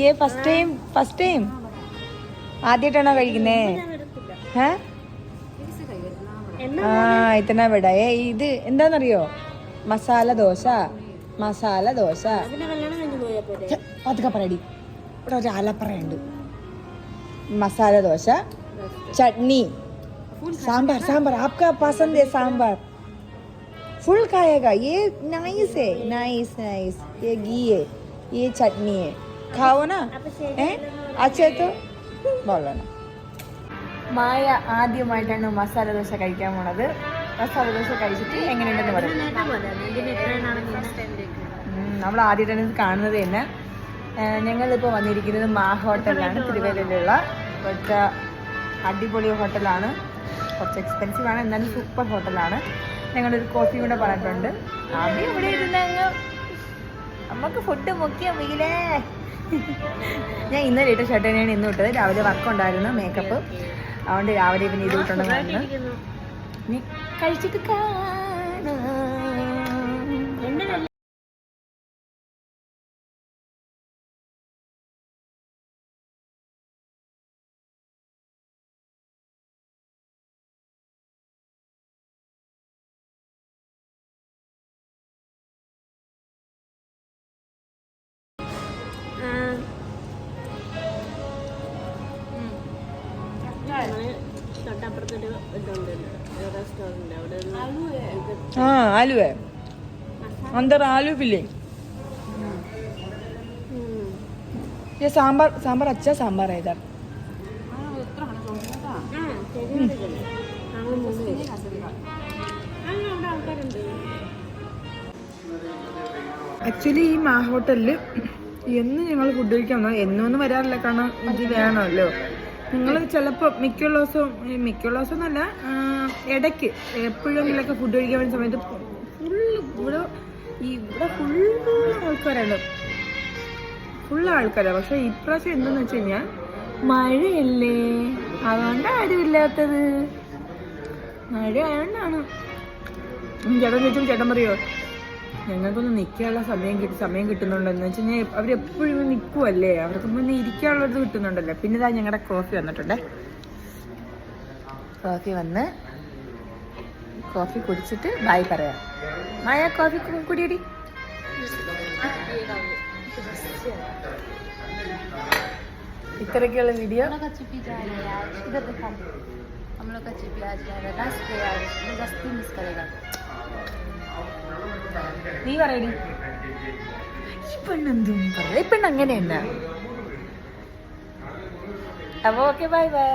ഏ first time first time ആദ്യമായിട്ടാണോ കഴിക്കുന്നേ? ഏ? ആ ഇത്തന വിട. ഏ ഇത് എന്താണെന്നറിയോ മസാല ദോശ. മസാല ദോശ. പതുക്കെ പറയടി. ഇവിടെ ഒരു ആലപ്പറയുണ്ട് മസാല ദോശ. ചട്നി. സാമ്പാർ സാമ്പാർ. ആപ്കാ പസന്ത് സാമ്പാർ. फुल खाएगा ये नाइस है नाइस नाइस ये घी है ये चटनी है खाओ ना അപ്പൊ ശരി ഏ അച്ഛത്തു ബോളണം മായ ആദ്യമായിട്ടാണ് മസാല ദോശ കഴിക്കാൻ പോണത് മസാല ദോശ കഴിച്ചിട്ട് എങ്ങനെയുണ്ടെന്ന് പറയും ഇതിനേക്കാൾ പോലെ ഇതിന് എത്രയാണ് നെക്സ്റ്റ് ടൈമിലേക്ക് നമ്മൾ ആദ്യമായിട്ടാണ് ഇത് കാണുന്നത് തന്നെ ഏഹ് ഞങ്ങളിപ്പോൾ വന്നിരിക്കുന്നത് മാ ഹോട്ടലിലാണ് തിരുവല്ലയിലുള്ള ഒറ്റ അടിപൊളി ഹോട്ടലാണ് കുറച്ച് എക്സ്പെൻസീവ് ആണ് എന്നാലും സൂപ്പർ ഹോട്ടലാണ് ഞങ്ങളൊരു കോഫി കൂടെ പറഞ്ഞിട്ടുണ്ട്. ആദ്യം ഇവിടെ ഇരുന്ന് നമുക്ക് ഫുഡ് മുക്കിയ മുകിലേ ഞാൻ ഇന്നലെ ഇട്ട ഷർട്ട് തന്നെയാണ് ഇന്ന് ഇട്ടത്. രാവിലെ വർക്ക് ഉണ്ടായിരുന്നു മേക്കപ്പ് അതുകൊണ്ട് രാവിലെ പിന്നെ ഇത് ഇട്ടുണ്ടെന്ന് പറഞ്ഞു. ഇരിക്കുന്നു. കഴിച്ചിട്ട് കാണാം. നമ്മള് തൊട്ടപ്പുറത്തൊരു ഇതുണ്ട് റെസ്റ്റോറന്റ് അവിടെ ഇത് हाँ आलू है अंदर आलू भी ले ഉം. ये सांबर सांबर अच्छा सांबर है इधर ആ ശരിയാണ് ഇത്. ഞങ്ങള് മൂന്ന് പേര്. ആ, അവിടെ ആൾക്കാരുണ്ട് ആക്ച്വലി ഈ മാ ഹോട്ടലിൽ എന്ന് ഞങ്ങൾ ഫുഡ് കഴിക്കാൻ വന്നാൽ എന്നൊന്നും വരാറില്ല കാരണം ഇത് വേണമല്ലോ നിങ്ങൾ ചിലപ്പോൾ മിക്കുള്ള ദിവസവും മിക്കുള്ള ദിവസം എന്നല്ല ഇടയ്ക്ക് ഇടയ്ക്ക് എപ്പോഴെങ്കിലൊക്കെ ഫുഡ് കഴിക്കാൻ വേണ്ട സമയത്ത് ഫുള്ള് ഇവിടെ ഇവിടെ ഫുള്ള് ആൾക്കാരാണ്. ഫുള്ള് ആൾക്കാരാണ് പക്ഷെ ഇപ്രാവശ്യം എന്തെന്ന് വെച്ച് കഴിഞ്ഞാൽ മഴയല്ലേ. അതുകൊണ്ട് ആരുമില്ലാത്തത് മഴ ആയതുകൊണ്ടാണ് ചേട്ടൻ ചോദിച്ചാൽ ചേട്ടൻ പറയോ ഞങ്ങൾക്കൊന്ന് നിൽക്കാനുള്ള സമയം കിട്ടി സമയം കിട്ടുന്നുണ്ടെന്ന് വെച്ച് കഴിഞ്ഞാൽ അവരെപ്പോഴും നിൽക്കുമല്ലേ അവർക്ക് പിന്നെ ഇരിക്കാനുള്ളത് കിട്ടുന്നുണ്ടല്ലോ പിന്നെ ഇതാ ഞങ്ങളുടെ കോഫി വന്നിട്ടുണ്ടേ കോഫി വന്ന് കോഫി കുടിച്ചിട്ട് ബായ് പറയാം മായ കോഫി കു- കുടിയടി ഇത്രയൊക്കെയുള്ള വീഡിയോ हम लोग का चिपी जा रहा है यार इधर देखो हम लोग का चिपी आज जा रहा है दस पे यार जबरदस्ती मिस करेगा നീ പറയടി. ഈ പറയാ ഈ പെണ്ണ് അങ്ങനെ തന്നെ. അപ്പൊ ഓക്കെ ബൈ ബൈ